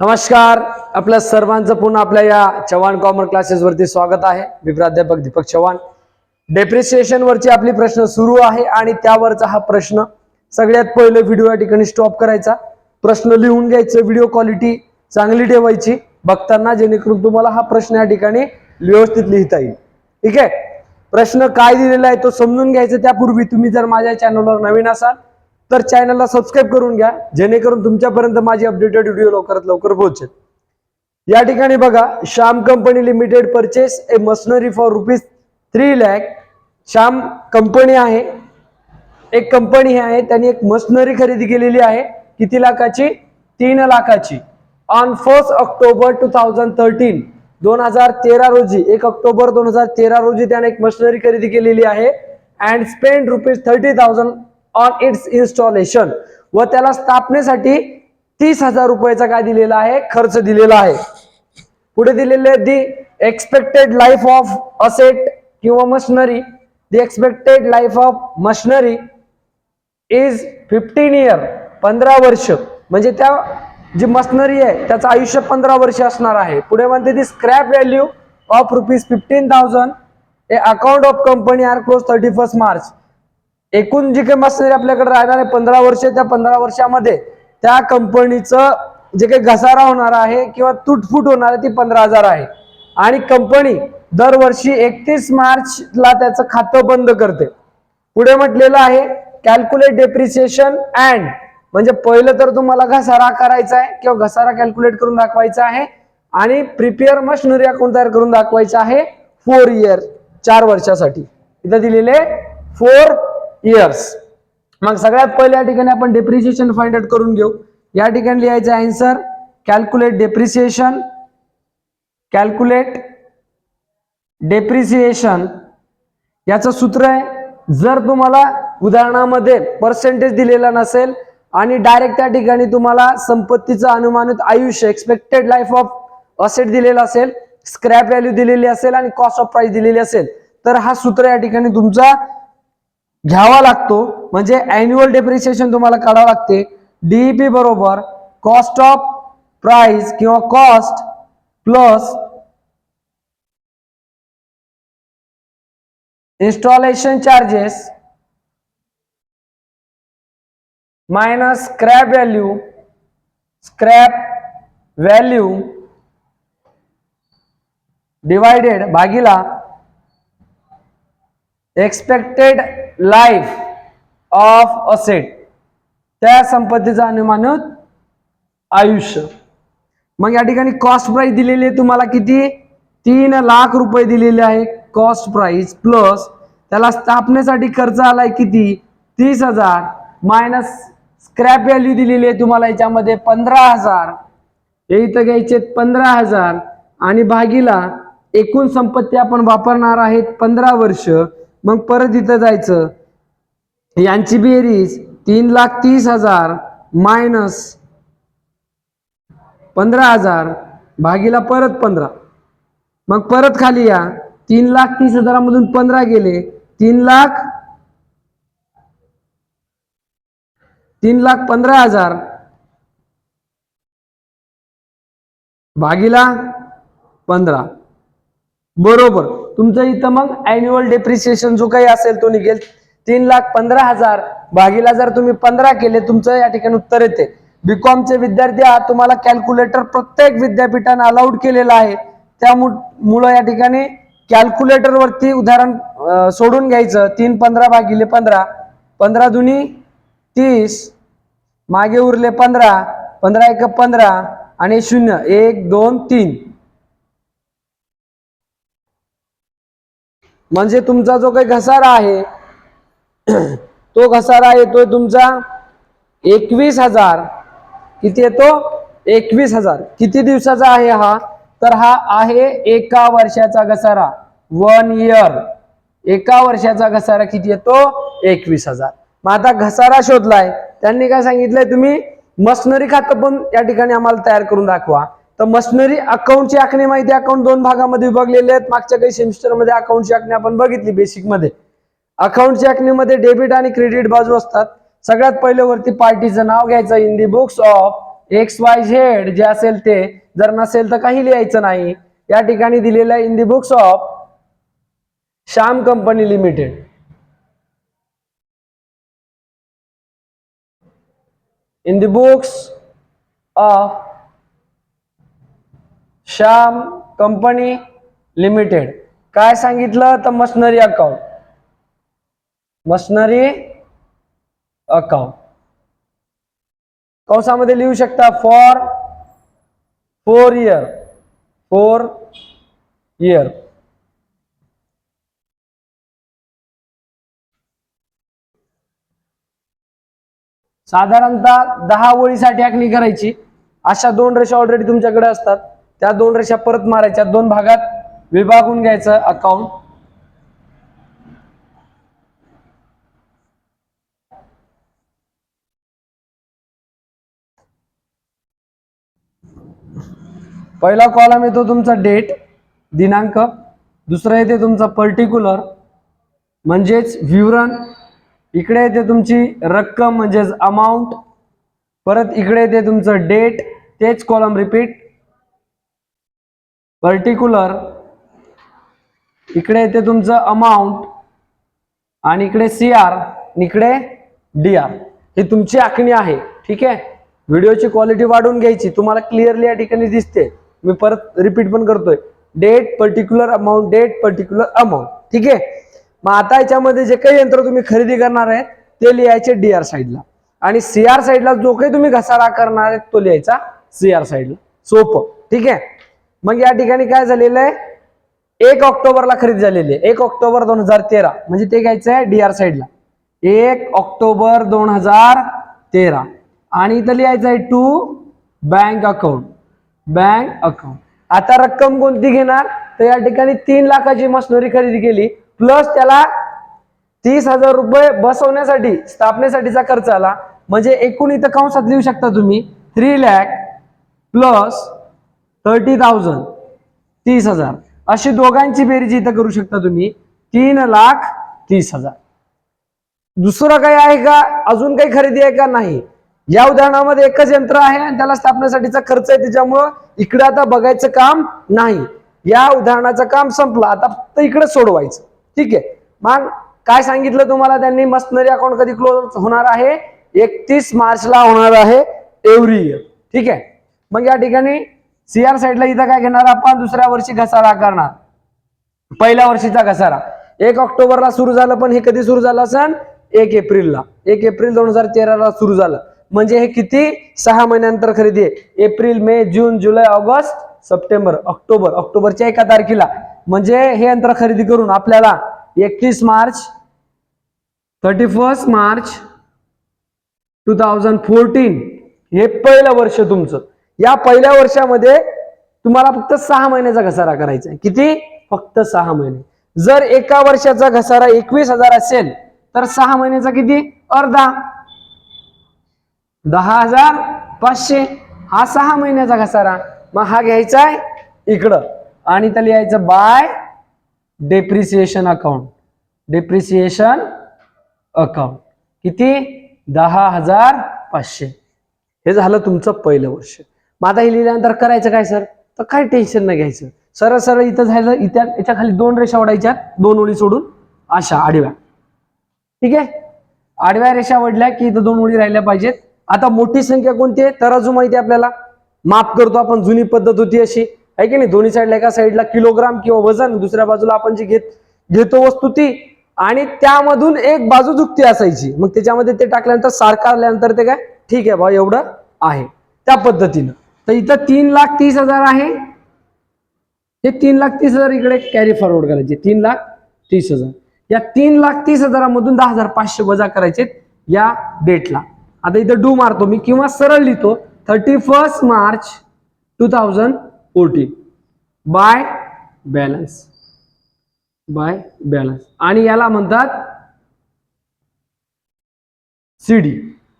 नमस्कार. आपल्या सर्वांचं पुन्हा आपल्या या चव्हाण कॉमर्स क्लासेस वरती स्वागत आहे. मी प्राध्यापक दीपक चव्हाण. डेप्रिसिएशन वरची आपली प्रश्न सुरू आहे आणि त्यावरचा हा प्रश्न सगळ्यात पहिले व्हिडिओ या ठिकाणी स्टॉप करायचा. प्रश्न लिहून घ्यायचं व्हिडिओ क्वालिटी चांगली ठेवायची. बघताना जेणेकरून तुम्हाला हा प्रश्न या ठिकाणी व्यवस्थित लिहिता येईल. ठीक आहे? प्रश्न काय दिलेला आहे तो समजून घ्यायचा. त्यापूर्वी तुम्ही जर माझ्या चॅनलवर नवीन असाल तर चॅनलला सबस्क्राईब करून घ्या जेणेकरून तुमच्यापर्यंत माझी अपडेटेड व्हिडिओ लवकरात लवकर पोहोचेल. या ठिकाणी बघा Shyam company limited purchase a machinery for rupees three lakh Shyam company आहे. एक कंपनी आहे त्यांनी एक मशनरी खरेदी केलेली आहे किती लाखाची? तीन लाखाची. On first October two thousand thirteen दोन हजार तेरा रोजी एक ऑक्टोबर दोन हजार तेरा रोजी त्याने एक मशनरी खरेदी केलेली आहे. And spend rupees thirty thousand on its installation व त्याला स्थापनेसाठी तीस हजार रुपयाचा काय दिलेला आहे? खर्च दिलेला आहे. पुढे दिलेले the expected life of asset किंवा machinery the expected life of machinery is fifteen year पंधरा वर्ष. म्हणजे त्या जी मशनरी आहे त्याचं आयुष्य पंधरा वर्ष असणार आहे. पुढे म्हणते ती scrap value of rupees fifteen thousand a account of company are close thirty first March एकूण जी काही मशनरी आपल्याकडे राहणार आहे पंधरा वर्ष त्या पंधरा वर्षामध्ये त्या कंपनीचं जे काही घसारा होणार आहे किंवा तुटफूट होणार आहे ती पंधरा हजार आहे. आणि कंपनी दरवर्षी एकतीस मार्चला त्याचं खातं बंद करते. पुढे म्हटलेलं आहे कॅल्क्युलेट डेप्रिसिएशन अँड म्हणजे पहिलं तर तुम्हाला घसारा करायचा आहे किंवा घसारा कॅल्क्युलेट करून दाखवायचा आहे आणि प्रिपेअर मशनरी अकाउंट तयार करून दाखवायचं आहे फोर इयर चार वर्षासाठी. इथं दिलेले फोर इयर्स मग सगळ्यात पहिले या ठिकाणी आपण डेप्रिसिएशन फाइंड आउट करून घेऊ. या ठिकाणी लिहायचं answer calculate depreciation calculate depreciation याचं सूत्र आहे जर तुम्हाला उदाहरणामध्ये पर्सेंटेज दिलेला नसेल आणि डायरेक्ट त्या ठिकाणी तुम्हाला संपत्तीचं अनुमानित आयुष्य एक्सपेक्टेड लाईफ ऑफ असेट दिलेला असेल स्क्रॅप व्हॅल्यू दिलेली असेल आणि कॉस्ट ऑफ प्राइस दिलेली असेल तर हा सूत्र या ठिकाणी तुमचा घ्यावा लागतो. म्हणजे अॅन्युअल डेप्रिसिएशन तुम्हाला काढावं लागते. डीईपी बरोबर कॉस्ट ऑफ प्राइस किंवा cost plus installation charges minus scrap value scrap value divided भागीला एक्सपेक्टेड लाईफ ऑफ असेट त्या संपत्तीचं अनुमानित आयुष्य. मग या ठिकाणी कॉस्ट प्राइस दिलेली आहे तुम्हाला किती? तीन लाख रुपये दिलेले आहे कॉस्ट प्राइस प्लस त्याला स्थापनेसाठी खर्च आलाय किती? तीस हजार मायनस स्क्रॅप व्हॅल्यू दिलेली आहे तुम्हाला याच्यामध्ये पंधरा हजार. हे इथं घ्यायचे पंधरा हजार. आणि भागीला एकूण संपत्ती आपण वापरणार आहेत पंधरा वर्ष. मग परत इथं जायचं. यांची बेरीज तीन लाख तीस हजार मायनस पंधरा हजार भागीला परत पंधरा. मग परत खाली या. तीन लाख तीस हजारामधून पंधरा गेले. तीन लाख तीन लाख पंधरा हजार भागीला पंधरा. बरोबर. तुमचं इथं मग अॅन्युअल डेप्रिसिएशन जो काही असेल तो निघेल. तीन लाख पंधरा हजार भागीला जर तुम्ही पंधरा केले तुमचं या ठिकाणी उत्तर येते. बीकॉमचे विद्यार्थी हा तुम्हाला कॅल्क्युलेटर प्रत्येक विद्यापीठानं अलाउड केलेलं आहे. त्यामुळं या ठिकाणी कॅल्क्युलेटर वरती उदाहरण सोडून घ्यायचं. तीन पंधरा भागिले पंधरा. पंधरा दुनी तीस. मागे उरले पंधरा. पंधरा एक पंधरा. आणि शून्य. एक दोन तीन. म्हणजे तुमचा जो काही घसारा आहे तो घसारा येतोय तुमचा एकवीस हजार. किती येतो? एकवीस हजार. किती दिवसाचा आहे हा? तर हा आहे एका वर्षाचा घसारा. वन इयर एका वर्षाचा घसारा किती येतो? एकवीस हजार. मग आता घसारा शोधलाय. त्यांनी काय सांगितलंय तुम्ही? मशनरी खातं पण या ठिकाणी आम्हाला तयार करून दाखवा. तर मशनरी अकाउंटची आखणी माहिती अकाउंट दोन भागामध्ये विभागलेले आहेत. मागच्या काही सेमिस्टरमध्ये अकाउंटची आखणी आपण बघितली बेसिकमध्ये अकाउंटच्या आखणीमध्ये डेबिट आणि क्रेडिट बाजू असतात. सगळ्यात पहिले वरती पार्टीचं नाव घ्यायचं. In the books of X Y Z जे असेल ते. जर नसेल तर काही लिहायचं नाही. या ठिकाणी दिलेलं आहे in the books of Shyam company limited. In the books of Shyam company limited. काय सांगितलं तर मशनरी अकाउंट? Machinery account. कंसामध्ये लिहू शकता for four year four year साधारणतः दहा ओळीसाठी आखणी करायची. अशा दोन रेषा ऑलरेडी तुमच्याकडे असतात. त्या दोन रेषा परत मारायच्या. दोन भागात विभागून घ्यायचं अकाउंट पहिला कॉलम येतो तुमचा डेट दिनांक. दुसरा येते तुमचा पर्टिक्युलर म्हणजेच विवरण इकडे येते तुमची रक्कम म्हणजेच अमाऊंट परत इकडे येते तुमचं डेट तेच कॉलम रिपीट पर्टिक्युलर इकडे येते तुमचं अमाऊंट आणि इकडे सी आर इकडे डी आर ही तुमची आखणी आहे ठीक आहे? व्हिडिओची क्वालिटी वाढवून घ्यायची. तुम्हाला क्लिअरली या ठिकाणी दिसते. मी परत रिपीट पण करतोय. Date particular amount date particular amount ठीक आहे? मग आता याच्यामध्ये जे काही यंत्र तुम्ही खरेदी करणार आहे ते लिहायचे डी आर साईडला आणि सी आर साईडला जो काही तुम्ही घसारा करणार आहे तो लिहायचा सी आर साईडला सोपं ठीक आहे? मग या ठिकाणी काय झालेलं आहे? एक ऑक्टोबरला खरेदी झालेली आहे. एक ऑक्टोबर दोन हजार तेरा. म्हणजे ते घ्यायचं आहे डी आर साईडला एक ऑक्टोबर दोन हजार तेरा. आणि इथं लिहायचं आहे to bank account bank account आता रक्कम कोणती घेणार? तर या ठिकाणी तीन लाखाची मशनरी खरेदी केली. प्लस त्याला तीस हजार रुपये बसवण्यासाठी स्थापनेसाठीचा खर्च आला. म्हणजे एकूण इथं कंसात लिहू शकता तुम्ही three lakh plus thirty thousand. तीस हजार. अशी दोघांची बेरीज इथं करू शकता तुम्ही. तीन लाख तीस हजार. दुसरं काही आहे का? अजून काही खरेदी आहे का? नाही. या उदाहरणामध्ये एकच यंत्र आहे आणि त्याला स्थापनेसाठीचा खर्च आहे. त्याच्यामुळं इकडे आता बघायचं काम नाही. या उदाहरणाचं काम संपलं. आता फक्त इकडे सोडवायचं. ठीक आहे. मग काय सांगितलं तुम्हाला त्यांनी? मशनरी अकाउंट कधी क्लोज होणार आहे? एकतीस मार्चला होणार आहे. एव्हरी इयर ठीक आहे. मग या ठिकाणी सीआर साईडला इथं काय घेणार? आपण दुसऱ्या वर्षी घसारा करणार. पहिल्या वर्षीचा घसारा. एक ऑक्टोबरला सुरू झालं पण हे कधी सुरू झालं असन? एक एप्रिलला. एक एप्रिल दोन हजार तेराला सुरू झालं. म्हणजे हे किती? सहा महिन्यानंतर खरेदी आहे. एप्रिल मे जून जुलै ऑगस्ट सप्टेंबर ऑक्टोबर. ऑक्टोबरच्या एका तारखेला. म्हणजे हे यंत्र खरेदी करून आपल्याला एकतीस March thirty first March two thousand fourteen हे पहिलं वर्ष तुमचं. या पहिल्या वर्षामध्ये तुम्हाला फक्त सहा महिन्याचा घसारा करायचा आहे. किती? फक्त सहा महिने. जर एका वर्षाचा घसारा एकवीस हजार असेल तर सहा महिन्याचा किती? अर्धा. दहा हजार पाचशे. हा सहा महिन्याचा घसारा. मग हा घ्यायचा आहे इकडं. आणि त्याला लिहायचं by depreciation account depreciation account किती? दहा हजार पाचशे. हे झालं तुमचं पहिलं वर्ष. मग आता हे लिहिल्यानंतर करायचं काय सर? तर काय टेन्शन नाही घ्यायचं. सरळ सरळ इथं झालं इथं याच्या खाली दोन रेषा ओढायच्या दोन ओळी सोडून अशा आडव्या. ठीक आहे? आडव्या रेषा वडल्या की इथं दोन ओळी राहिल्या पाहिजेत. आता मोठी संख्या कोणती आहे? तराजू माहिती आपल्याला. माप करतो आपण जुनी पद्धत होती अशी. आहे की नाही? दोन्ही साईडला एका साईडला किलोग्राम किंवा वजन दुसऱ्या बाजूला आपण जी घेत घेतो वस्तू ती. आणि त्यामधून एक बाजू दुखती असायची. मग त्याच्यामध्ये ते टाकल्यानंतर सारखा आल्यानंतर ते काय? ठीक आहे बा एवढं आहे. त्या पद्धतीनं. तर इथं तीन लाख तीस हजार आहे. हे तीन लाख तीस हजार इकडे कॅरी फॉरवर्ड करायचे. तीन लाख तीस हजार. या तीन लाख तीस हजारामधून दहा हजार पाचशे वजा करायचे या डेटला आता इथं डू मारतो मी किंवा सरळ लिहितो. Thirty first March two thousand fourteen by balance by balance आणि याला म्हणतात सीडी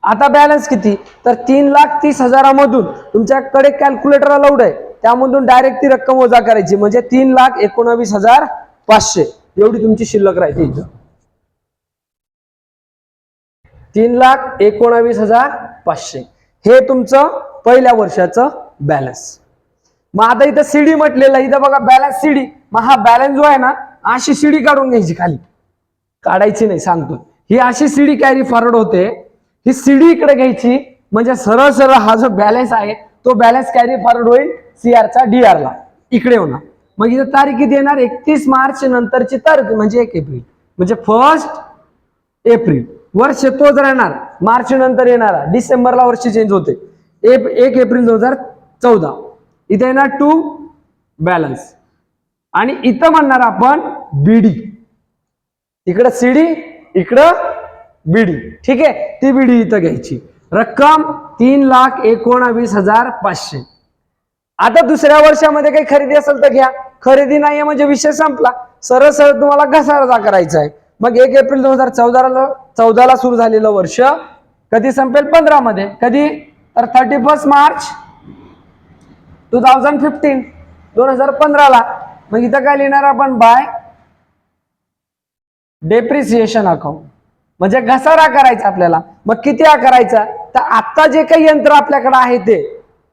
आता बॅलन्स किती? तर तीन लाख तीस हजारामधून तुमच्याकडे कॅल्क्युलेटर अलाउड आहे. त्यामधून डायरेक्ट ती रक्कम वजा करायची. म्हणजे तीन लाख एकोणावीस हजार पाचशे. एवढी तुमची शिल्लक राहते इथं. तीन लाख एकोणावीस हजार पाचशे. हे तुमचं पहिल्या वर्षाचं बॅलन्स मग आता इथं सीडी म्हटलेलं इथं बघा बॅलन्स सीडी मग हा बॅलन्स जो आहे ना अशी सीडी काढून घ्यायची खाली. काढायची नाही सांगतो ही अशी सीडी कॅरी फॉरवर्ड होते. ही सीडी इकडे घ्यायची. म्हणजे सरळ सरळ हा जो बॅलन्स आहे तो बॅलन्स कॅरी फॉरवर्ड होईल सीआरचा डीआर ला. इकडे होणार मग इथं तारीख किती येणार? एकतीस मार्च नंतरची तारीख म्हणजे एक एप्रिल. म्हणजे फर्स्ट एप्रिल. वर्ष तोच राहणार मार्च नंतर येणारा डिसेंबरला वर्ष चेंज होते. एप एक एप्रिल दोन हजार चौदा. इथे येणार टू बॅलन्स आणि इथं म्हणणार आपण बीडी इकडं सीडी इकडं बीडी. ठीक आहे? ती बीडी इथं घ्यायची. रक्कम तीन लाख एकोणावीस हजार पाचशे. आता दुसऱ्या वर्षामध्ये काही खरेदी असेल तर घ्या. खरेदी नाहीये म्हणजे विषय संपला. सरळ सरळ तुम्हाला घसारा करायचा आहे. मग एक एप्रिल दोन हजार चौदाला चौदाला सुरू झालेलं वर्ष कधी संपेल? पंधरा मध्ये कधी? तर thirty first March two thousand fifteen दोन हजार पंधराला. मग इथं काय लिहिणार आपण? By depreciation account. म्हणजे घसारा करायचा आपल्याला. मग किती करायचा तर आता जे काही यंत्र आपल्याकडे आहे ते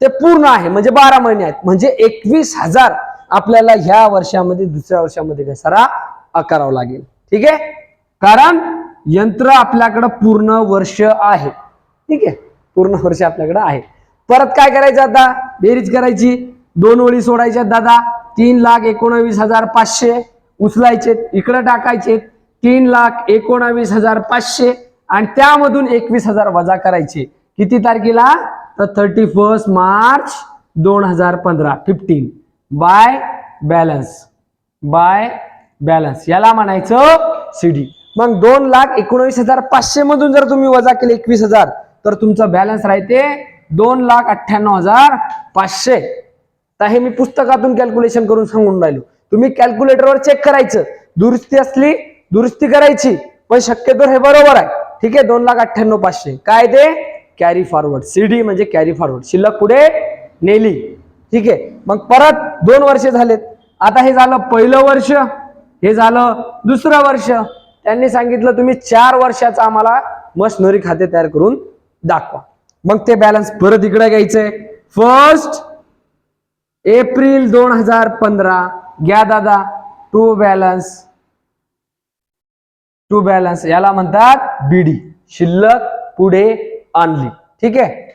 ते पूर्ण आहे. म्हणजे बारा महिने आहेत. म्हणजे एकवीस हजार आपल्याला ह्या वर्षामध्ये दुसऱ्या वर्षामध्ये घसारा करावा लागेल. ठीक आहे? कारण यंत्र आपल्याकडं पूर्ण वर्ष आहे. ठीक आहे? पूर्ण वर्ष आपल्याकडे आहे. परत काय करायचं आता? बेरीज करायची. दोन ओळी सोडायच्या दादा. तीन लाख एकोणवीस हजार पाचशे. उचलायचे इकडे टाकायचे तीन लाख एकोणावीस हजार पाचशे आणि त्यामधून एकवीस हजार वजा करायचे. किती तारखेला? तर थर्टी फर्स्ट मार्च दोन हजार पंधरा fifteen by balance by balance याला म्हणायचं सीडी मग दोन लाख एकोणवीस हजार पाचशे मधून जर तुम्ही वजा केले एकवीस हजार तर तुमचा बॅलन्स राहते दोन लाख अठ्ठ्याण्णव हजार पाचशे. तर हे मी पुस्तकातून कॅल्क्युलेशन करून सांगून राहिलो. तुम्ही कॅल्क्युलेटरवर चेक करायचं. दुरुस्ती असली दुरुस्ती करायची पण शक्यतो हे बरोबर आहे. ठीक आहे दोन लाख अठ्ठ्याण्णव पाचशे. काय ते? कॅरी फॉरवर्ड सीडी म्हणजे कॅरी फॉरवर्ड शिल्लक पुढे नेली. ठीक आहे मग परत दोन वर्ष झालेत. आता हे झालं पहिलं वर्ष हे झालं दुसरं वर्ष. त्यांनी सांगितलं तुम्ही चार वर्षाचं आम्हाला मशनरी खाते तयार करून दाखवा. मग ते बॅलन्स परत इकडे घ्यायचंय फर्स्ट एप्रिल दोन हजार पंधरा घ्या दादा टू बॅलन्स टू बॅलन्स याला म्हणतात बीडी शिल्लक पुढे आणली. ठीक आहे?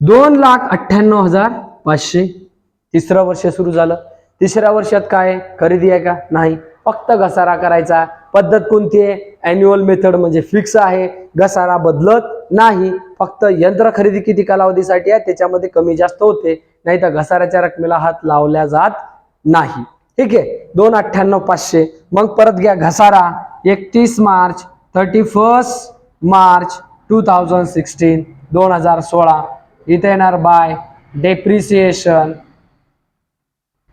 दोन लाख अठ्ठ्याण्णव हजार पाचशे. तिसरं वर्ष सुरू झालं. तिसऱ्या वर्षात काय खरेदी आहे का? नाही. फक्त घसारा करायचा. पद्धत कोणती आहे? अॅन्युअल मेथड म्हणजे फिक्स आहे. घसारा बदलत नाही. फक्त यंत्र खरेदी किती कालावधीसाठी आहे? त्याच्यामध्ये कमी जास्त होते. नाही तर घसाऱ्याच्या रकमेला हात लावल्या जात नाही. ठीक आहे? दोन अठ्ठ्याण्णव पाचशे. मग परत घ्या घसारा. एकतीस March thirty first March two thousand sixteen दोन हजार सोळा. इथे येणार बाय डेप्रिसिएशन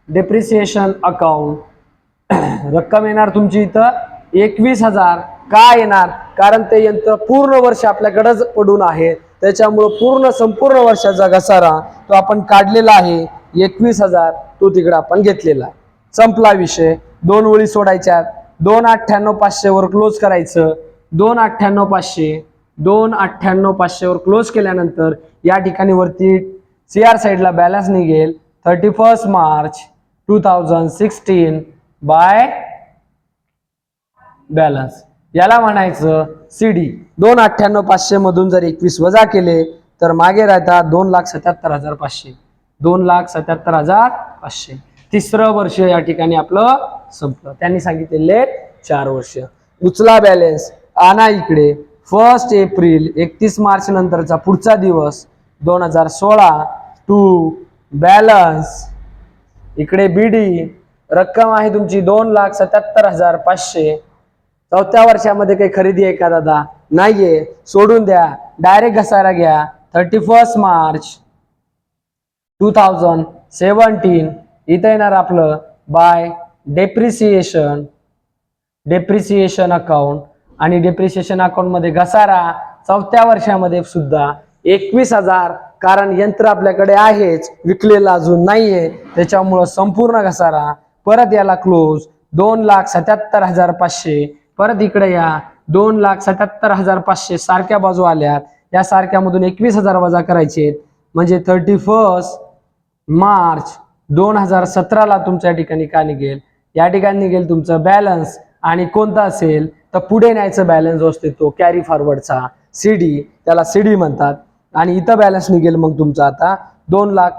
डेप्रिसिएशन अकाउंट रक्कम येणार तुमची इथं एकवीस हजार. का येणार? कारण ते यंत्र पूर्ण वर्ष आपल्याकडेच पडून आहे. त्याच्यामुळं पूर्ण संपूर्ण वर्षाचा घसारा तो आपण काढलेला आहे. एकवीस हजार तो तिकडं आपण घेतलेला आहे. संपला विषय. दोन ओळी सोडायच्यात. दोन अठ्ठ्याण्णव पाचशेवर क्लोज करायचं. दोन अठ्ठ्याण्णव पाचशे. दोन अठ्ठ्याण्णव पाचशेवर क्लोज केल्यानंतर या ठिकाणी वरती सी आर साईडला बॅलन्स निघेल. Thirty first March two thousand sixteen by balance याला म्हणायचं सी डी दोन अठ्ठ्याण्णव पाचशे मधून जर एकवीस वजा केले तर मागे राहतात दोन लाख सत्याहत्तर हजार पाचशे. दोन लाख सत्याहत्तर हजार पाचशे. तिसरं वर्ष या ठिकाणी आपलं संपलं. त्यांनी सांगितलेले चार वर्ष. उचला बॅलेन्स आणा इकडे. फर्स्ट एप्रिल एकतीस मार्च नंतरचा पुढचा दिवस दोन हजार सोळा. टू बॅलन्स इकडे बीडी रक्कम आहे तुमची दोन लाख सत्याहत्तर हजार पाचशे. चौथ्या वर्षामध्ये काही खरेदी आहे का दादा? नाहीये. सोडून द्या. डायरेक्ट घसारा घ्या. Thirty first March. Two thousand seventeen इथं येणार आपलं बाय डेप्रिसिएशन डेप्रिसिएशन अकाउंट आणि डेप्रिसिएशन अकाउंटमध्ये घसारा चौथ्या वर्षामध्ये सुद्धा एकवीस हजार कारण यंत्र आपल्याकडे आहेच विकलेलं अजून नाहीये. त्याच्यामुळं संपूर्ण घसारा परत याला क्लोज दोन लाख सत्याहत्तर हजार पाचशे. परत इकडे या दोन लाख सत्याहत्तर हजार पाचशे सारख्या बाजू आल्यात. या सारख्यामधून एकवीस हजार वजा करायचे आहेत. म्हणजे थर्टी फर्स्ट मार्च दोन हजार सतराला तुमच्या ठिकाणी का निघेल? या ठिकाणी निघेल तुमचं बॅलन्स आणि कोणता असेल? तर पुढे न्यायचं बॅलन्स जो असते तो कॅरी फॉरवर्डचा सीडी त्याला सीडी म्हणतात. आणि इथं बॅलन्स निघेल मग तुमचा आता दोन लाख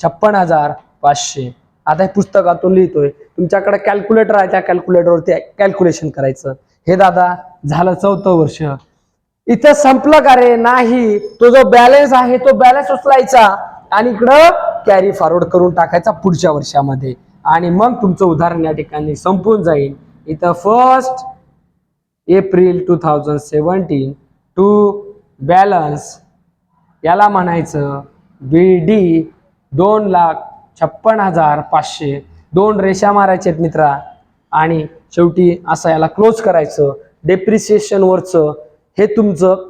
छप्पन हजार पाचशे. आता हे पुस्तकातून लिहितोय. तुमच्याकडे कॅल्क्युलेटर आहे त्या कॅल्क्युलेटरवरती कॅल्क्युलेशन करायचं. हे दादा झालं चौथं वर्ष. इथं संपलं का रे? नाही. तो जो बॅलन्स आहे तो बॅलन्स उचलायचा. आणि इकडं कॅरी फॉरवर्ड करून टाकायचा पुढच्या वर्षामध्ये. आणि मग तुमचं उदाहरण या ठिकाणी संपून जाईल. इथं first April two thousand seventeen to balance याला म्हणायचं बी डी दोन लाख छप्पन हजार पाचशे. दोन रेषा मारायचे आहेत मित्रा. आणि शेवटी असं याला क्लोज करायचं. डेप्रिसिएशनवरचं हे तुमचं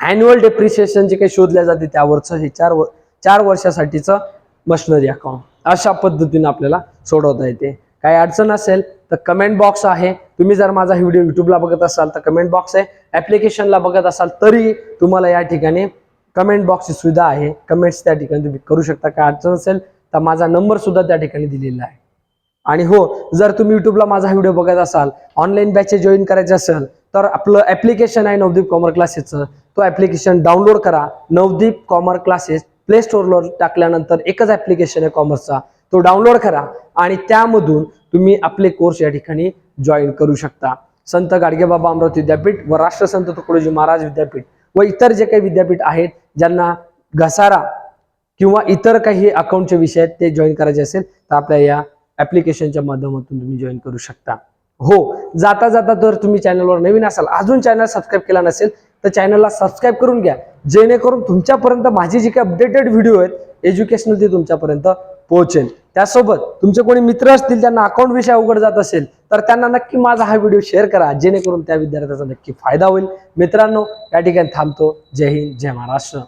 ॲन्युअल डेप्रिसिएशन जे काही शोधल्या जाते त्यावरचं हे चार व चार वर्षासाठीचं मशिनरी अकाउंट अशा पद्धतीने आपल्याला सोडवता येते. काही अडचण असेल तर कमेंट बॉक्स आहे. तुम्ही जर माझा व्हिडिओ युट्यूबला बघत असाल तर कमेंट बॉक्स आहे. ॲप्लिकेशनला बघत असाल तरी तुम्हाला या ठिकाणी कमेंट बॉक्सची सुविधा आहे. कमेंट्स त्या ठिकाणी तुम्ही करू शकता. काय अडचण असेल तर माझा नंबर सुद्धा त्या ठिकाणी दिलेला आहे. आणि हो जर तुम्ही युट्यूबला माझा व्हिडिओ बघत असाल ऑनलाईन बॅचेस जॉईन करायचे असेल तर आपलं ॲप्लिकेशन आहे नवदीप कॉमर क्लासेसचं तो ॲप्लिकेशन डाउनलोड करा. नवदीप कॉमर क्लासेस प्ले स्टोअरवर टाकल्यानंतर एकच ॲप्लिकेशन आहे कॉमर्सचा तो डाउनलोड करा आणि त्यामधून तुम्ही आपले कोर्स या ठिकाणी जॉईन करू शकता. संत गाडगेबाबा अमरावती विद्यापीठ व राष्ट्रसंत तुकडोजी महाराज विद्यापीठ व इतर जे काही विद्यापीठ आहेत ज्यांना घसारा किंवा इतर काही अकाउंटचे विषय आहेत ते जॉईन करायचे असेल तर आपल्या या ऍप्लिकेशनच्या माध्यमातून तुम्ही जॉईन करू शकता. हो जाता जाता जर तुम्ही चॅनलवर नवीन असाल अजून चॅनल सबस्क्राईब केला नसेल तर चॅनलला सबस्क्राईब करून घ्या. जेणेकरून तुमच्यापर्यंत माझी जी काही अपडेटेड व्हिडिओ आहेत एज्युकेशनल ते तुमच्यापर्यंत पोहोचेल. त्यासोबत तुमचे कोणी मित्र असतील त्यांना अकाउंट विषय अवघड जात असेल तर त्यांना नक्की माझा हा व्हिडिओ शेअर करा. जेणेकरून त्या विद्यार्थ्याचा नक्की फायदा होईल. मित्रांनो या ठिकाणी थांबतो. जय हिंद जय महाराष्ट्र.